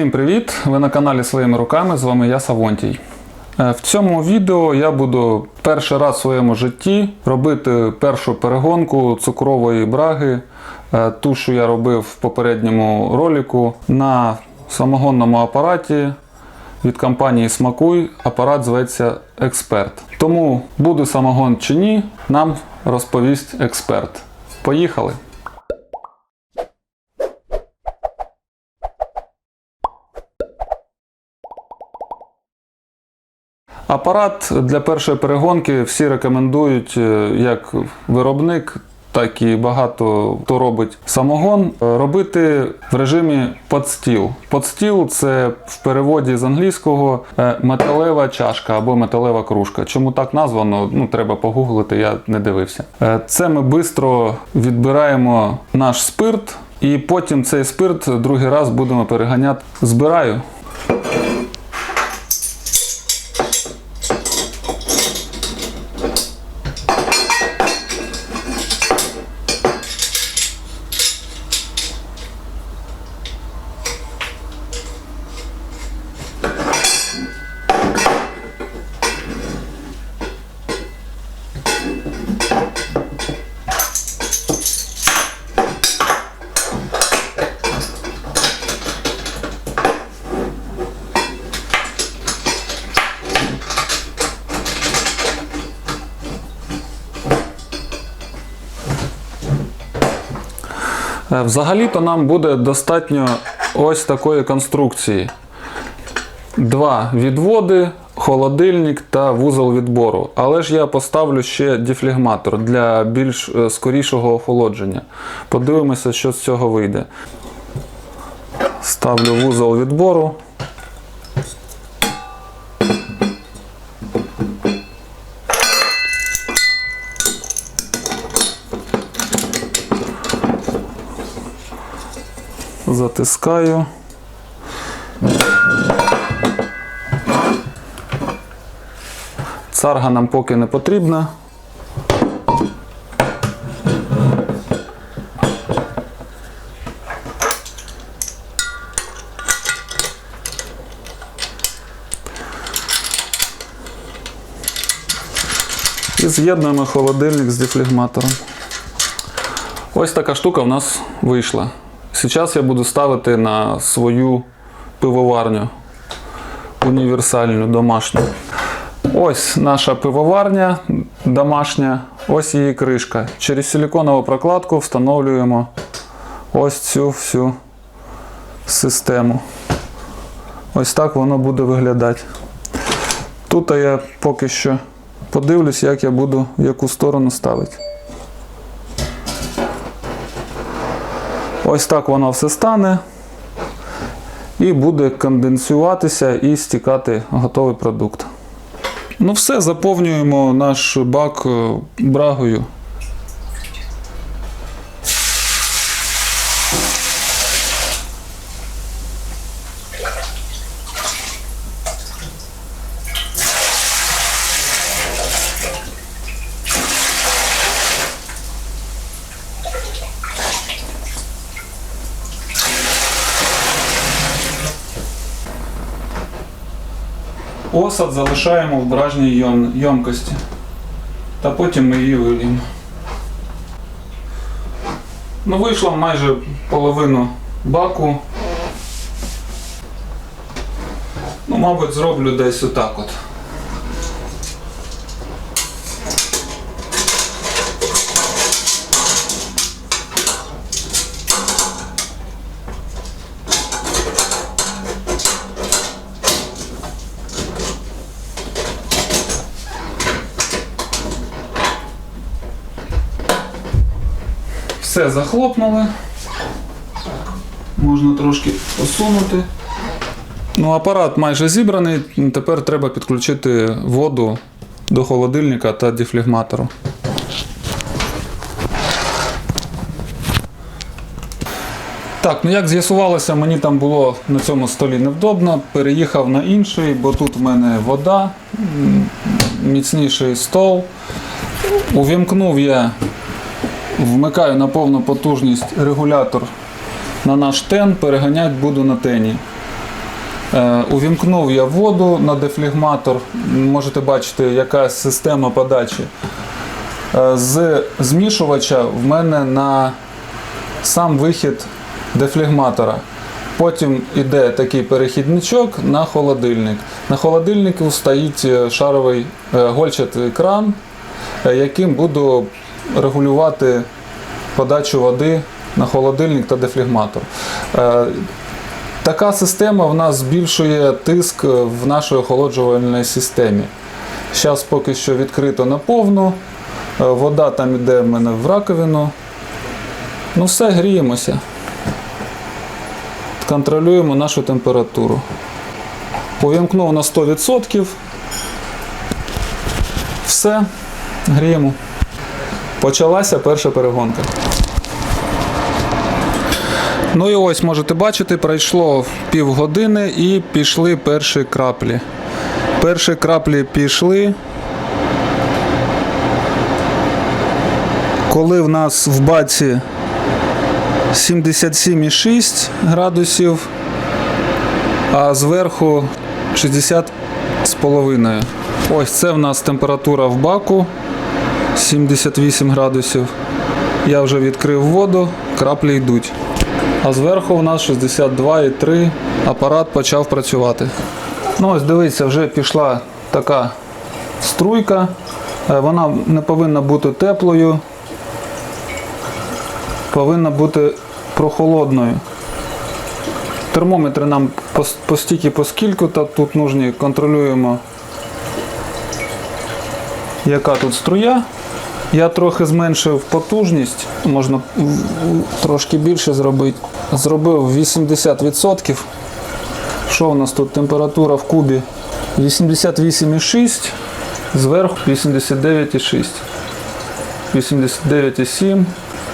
Всім привіт! Ви на каналі Своїми руками. З вами я Савонтій. Е, В цьому відео я буду перший раз в своєму житті робити першу перегонку цукрової браги, е, ту, що я робив в попередньому ролику, на самогонному апараті від компанії Смакуй. Апарат зветься Експерт. Тому буде самогон чи ні, нам розповість експерт. Поїхали! Апарат для першої перегонки всі рекомендують е, як виробник, так і багато хто робить самогон, е, робити в режимі подстіл. Подстіл це в переводі з англійського е, металева чашка або металева кружка. Чому так названо? Ну треба погуглити, я не дивився. Це ми швидко відбираємо наш спирт, і потім цей спирт другий раз будемо переганяти. Збираю. Взагалі-то нам буде достатньо ось такої конструкції. Два відводи, холодильник та вузол відбору. Але ж я поставлю ще дефлегматор для більш е, скорішого охолодження. Подивимося, що з цього вийде. Ставлю вузол відбору. Затискаю. Царга нам поки не потрібна. І з'єднуємо холодильник з дефлегматором. Ось така штука в нас вийшла. Зараз я буду ставити на свою пивоварню універсальну домашню. Ось наша пивоварня домашня, ось її кришка. Через силиконову прокладку встановлюємо ось цю всю систему. Ось так воно буде виглядати. Тут я поки що подивлюсь, як я буду в яку сторону ставити. Ось так воно все стане. І буде конденсуватися і стікати готовий продукт. Ну все, заповнюємо наш бак е, брагою. Осад залишаємо в бражній йом-. Та потім ми її виліємо. Ну, вийшло майже половину баку. Ну, мабуть, зроблю десь отак от. Все захлопнули. Можна трошки посунути. Ну, апарат майже зібраний. Тепер треба підключити воду до холодильника та дефлегматору. Так, ну як з'ясувалося, мені там було на цьому столі невдобно. Переїхав на інший, бо тут в мене вода, міцніший стол. Увімкнув я Вмикаю на повну потужність регулятор на наш тен, переганяти буду на тені. Е, Увімкнув я воду на дефлігматор. Можете бачити, яка система подачі. Е, З змішувача в мене на сам вихід дефлігматора. Потім йде такий перехідничок на холодильник. На холодильнику стоїть е, шаровий гольчатий кран, яким буду регулювати подачу води на холодильник та дефлігматор. Е, Така система в нас збільшує тиск в нашій охолоджувальній системі. Зараз поки що відкрито наповну. Е, Вода там іде в мене в раковину. Ну все, гріємося. Контролюємо нашу температуру. Повімкнув на 100%. Все, гріємо. Почалася перша перегонка. Ну і ось можете бачити, пройшло півгодини і пішли перші краплі. Перші краплі пішли. Коли в нас в баці 77,6 градусів, а зверху 60,5. Ось це в нас температура в баку 78 градусів. Я вже відкрив воду, краплі йдуть. А зверху у нас 62,3 апарат почав працювати. Ну ось дивіться, вже пішла така струйка. Е, Вона не повинна бути теплою, повинна бути прохолодною. Термометри нам по стільки, по скільки та тут нужні, контролюємо, яка тут струя. Я трохи зменшив потужність, можна трошки більше зробити. Зробив 80%. Що у нас тут температура в кубі? 88,6, зверху 89,6. 89,7.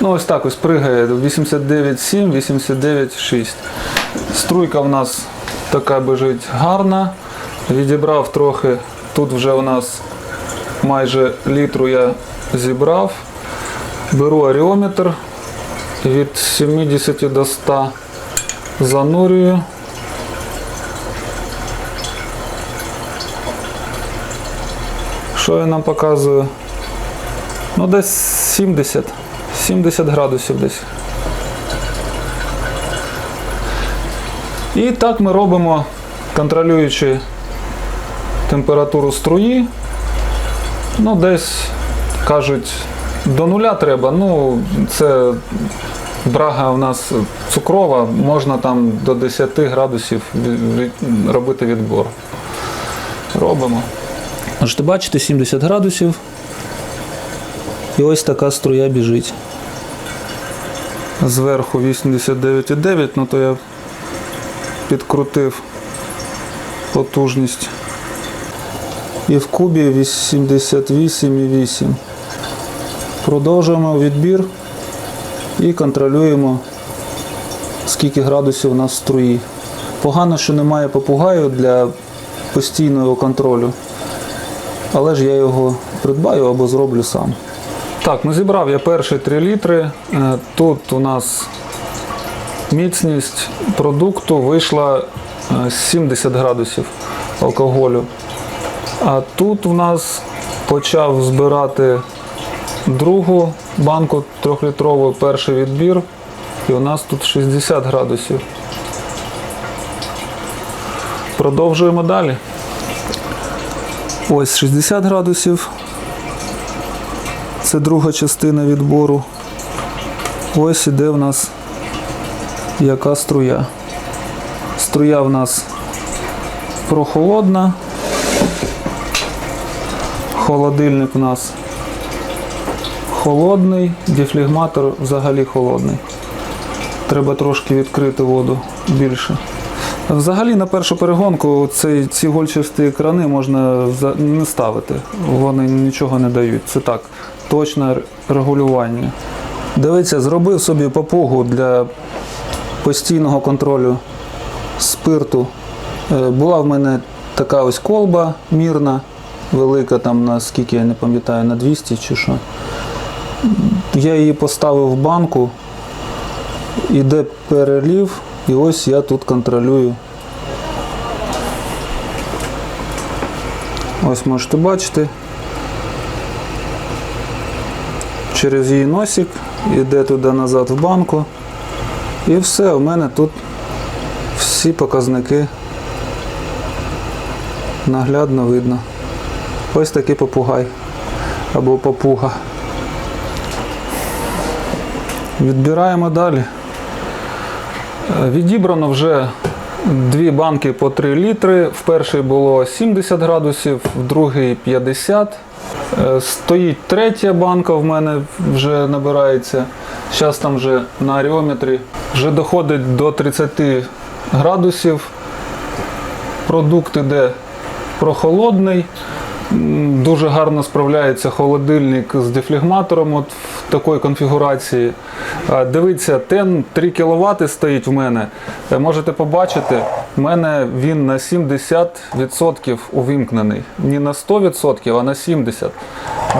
Ну, ось так ось пригає 89,7, 89,6. Струйка в нас така бежить гарна. Відібрав трохи. Тут вже у нас майже літру я зібрав. Беру аріометр від 70 до 100 занурюю. Що він нам показує? Ну, десь 70. 70 градусів десь. І так ми робимо, контролюючи температуру струї. Ну, десь кажуть, до нуля треба. Ну, це брага у нас цукрова, можна там до 10 градусів робити відбор. Робимо. Можете бачити 70 градусів. І ось така струя біжить. Зверху 89,9, ну то я підкрутив потужність. І в кубі 88,8. Продовжуємо відбір і контролюємо, скільки градусів у нас в струї. Погано, що немає попугаю для постійного контролю, але ж я його придбаю або зроблю сам. Так, ну зібрав я перші 3 літри. Е, Тут у нас міцність продукту вийшла е, 70 градусів алкоголю. А тут у нас почав збирати другу банку трьохлітрову, перший відбір, і у нас тут 60 градусів. Продовжуємо далі. Ось 60 градусів. Це друга частина відбору. Ось іде в нас яка струя. Струя в нас прохолодна. Холодильник у нас холодний, дефлігматор взагалі холодний. Треба трошки відкрити воду більше. Взагалі на першу перегонку цей, ці гольчасті крани можна не ставити. Вони нічого не дають. Це так, точне регулювання. Дивіться, зробив собі попугу для постійного контролю спирту. Е, Була в мене така ось колба мірна, велика, там на скільки я не пам'ятаю, на 200 чи що. Я її поставив в банку, іде перелів, і ось я тут контролюю Ось можете бачити. Через її носик іде туди назад в банку. І все, у мене тут всі показники наглядно видно. Ось такий попугай або папуга. Відбираємо далі. Е, Відібрано вже дві банки по 3 літри. В першій було 70 градусів, в другій 50. Е, Стоїть третя банка в мене вже набирається. Зараз там вже на аріометрі вже доходить до 30 градусів. Продукт іде прохолодний. Дуже гарно справляється холодильник з дефлегматором от в такої конфігурації. Дивіться, тен 3 кВт стоїть в мене. Е, Можете побачити, в мене він на 70% увімкнений. Не на 100%, а на 70%.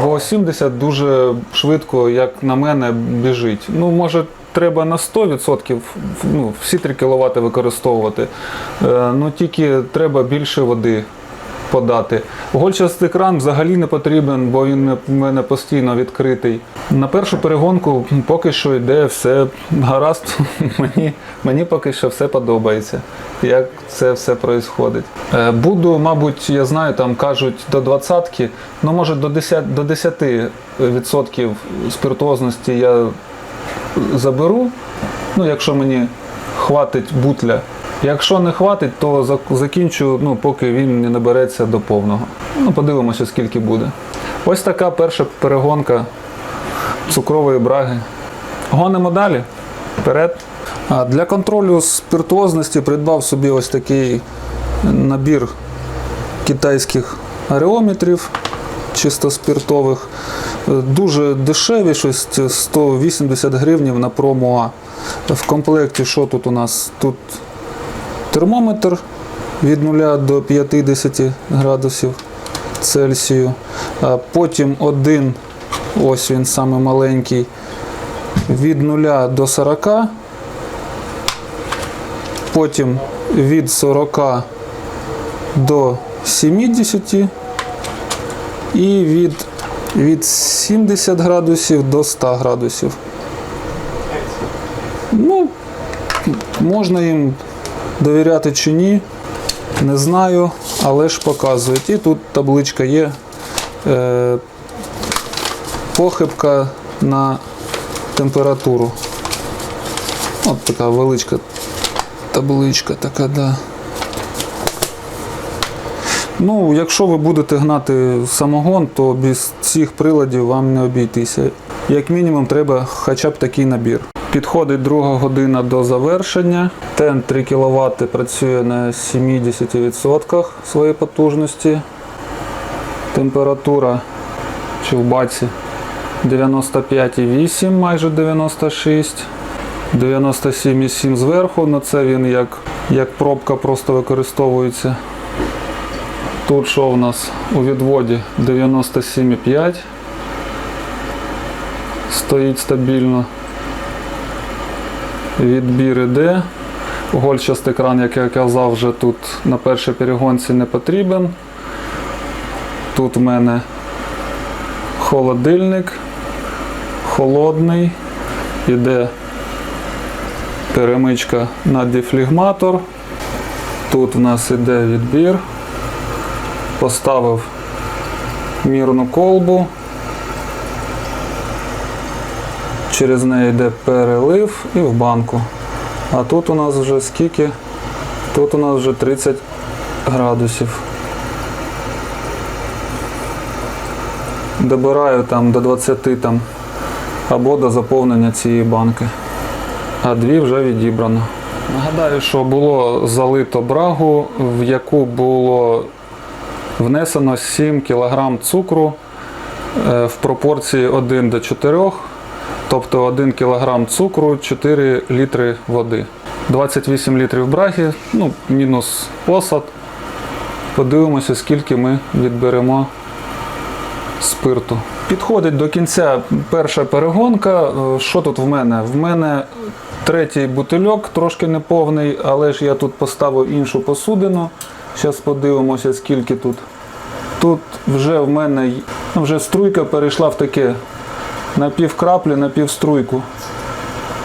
Бо 70 дуже швидко, як на мене, біжить. Ну, може, треба на 100%, ну, всі 3 кВт використовувати. Е, Ну тільки треба більше води подати. Гольчастий кран взагалі не потрібен, бо він в мене постійно відкритий. На першу перегонку поки що йде все гаразд. мені, мені поки що все подобається, як це все відбувається. Буду, мабуть, я знаю, там кажуть до 20-ки, ну може до 10, до 10% спиртуозності я заберу. Ну, якщо мені хватить бутля. Якщо не хватить, то закінчу, ну, поки він не набереться до повного. Ну, подивимося, скільки буде. Ось така перша перегонка цукрової браги. Гонимо далі. Вперед. А для контролю спиртуозності придбав собі ось такий набір китайських ареометрів чисто спиртових. Дуже дешеві, щось 180 гривнів на промо. В комплекті що тут у нас? Тут термометр від 0 до 50 градусів Цельсію. Потім один, ось він саме маленький, від 0 до 40. Потім від 40 до 70 і від, від 70 градусів до 100 градусів. Ну, можна їм довіряти чи ні, не знаю, але ж показують. І тут табличка є. Е, похибка на температуру. От така величка табличка така, да. Ну, якщо ви будете гнати самогон, то без цих приладів вам не обійтися. Як мінімум, треба хоча б такий набір. Підходить друга година до завершення. Тен 3 кВт працює на 70% своєї потужності. Температура чи в баці 95,8, майже 96. 97,7 зверху, на це він як, як пробка просто використовується. Тут що в нас у відводі 97,5. Стоїть стабільно. Відбір іде. Гольчастий кран, як я казав, вже тут на першій перегонці не потрібен. Тут в мене холодильник, холодний, іде перемичка на дефлігматор. Тут в нас іде відбір. Поставив мірну колбу. Через неї йде перелив і в банку. А тут у нас вже скільки? Тут у нас вже 30 градусів. Добираю там до 20 там, або до заповнення цієї банки. А дві вже відібрано. Нагадаю, що було залито брагу, в яку було внесено 7 кг цукру е, в пропорції 1 до 4, тобто 1 кг цукру, 4 літри води. 28 літрів браги, ну, мінус осад. Подивимося, скільки ми відберемо спирту. Підходить до кінця перша перегонка. Е, Що тут в мене? В мене третій бутильок, трошки неповний, але ж я тут поставив іншу посудину. Зараз подивимося, скільки тут. Тут вже в мене ну, вже струйка перейшла в таке напівкраплі, напівструйку.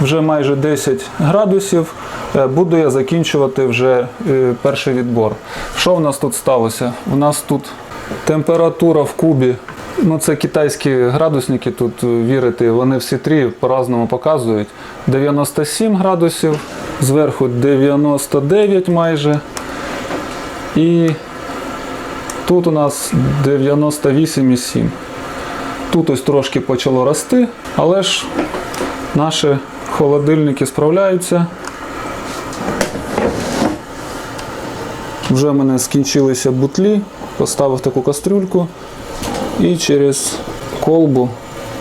Вже майже 10 градусів. Е, Буду я закінчувати вже е, перший відбор. Що в нас тут сталося? У нас тут температура в кубі. Ну, це китайські градусники, тут е, вірити, вони всі три по-разному показують. 97 градусів, зверху 99 майже. І тут у нас 98,7. Тут ось трошки почало рости, але ж наші холодильники справляються. Вже в мене скінчилися бутлі, поставив таку кастрюльку і через колбу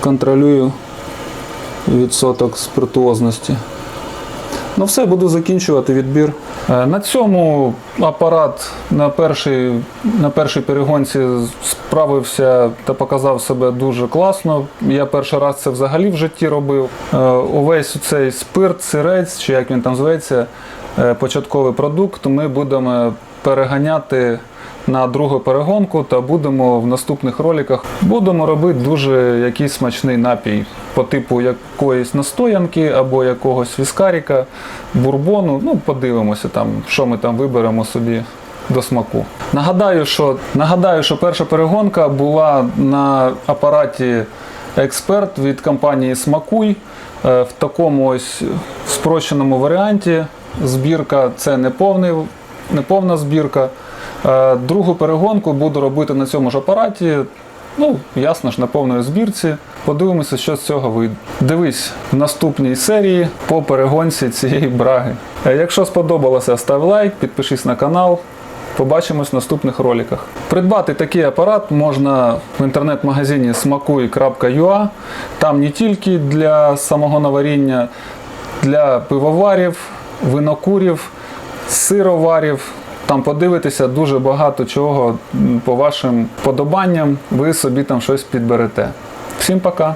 контролюю відсоток спиртуозності. Ну все, буду закінчувати відбір. Е, На цьому апарат на першій, на першій перегонці справився та показав себе дуже класно. Я перший раз це взагалі в житті робив. Е, Увесь цей спирт, сирець, чи як він там зветься, е, початковий продукт, ми будемо переганяти на другу перегонку та будемо в наступних роликах будемо робити дуже якийсь смачний напій по типу якоїсь настоянки або якогось віскаріка, бурбону. Ну, подивимося там, що ми там виберемо собі до смаку. Нагадаю, що нагадаю, що перша перегонка була на апараті Експерт від компанії Смакуй е, в такому ось спрощеному варіанті. Збірка це не повний, збірка. Е, Другу перегонку буду робити на цьому ж апараті. Ну, ясно ж, на повної збірці. Подивимося, що з цього вийде. Дивись в наступній серії по перегонці цієї браги. Е, Якщо сподобалося, став лайк, підпишись на канал. Побачимось в наступних роликах. Придбати такий апарат можна в інтернет-магазині smakuй.ua. Там не тільки для самого наваріння, для пивоварів, винокурів, сироварів. Там подивитися дуже багато чого по вашим подобанням. Ви собі там щось підберете. Всім пока!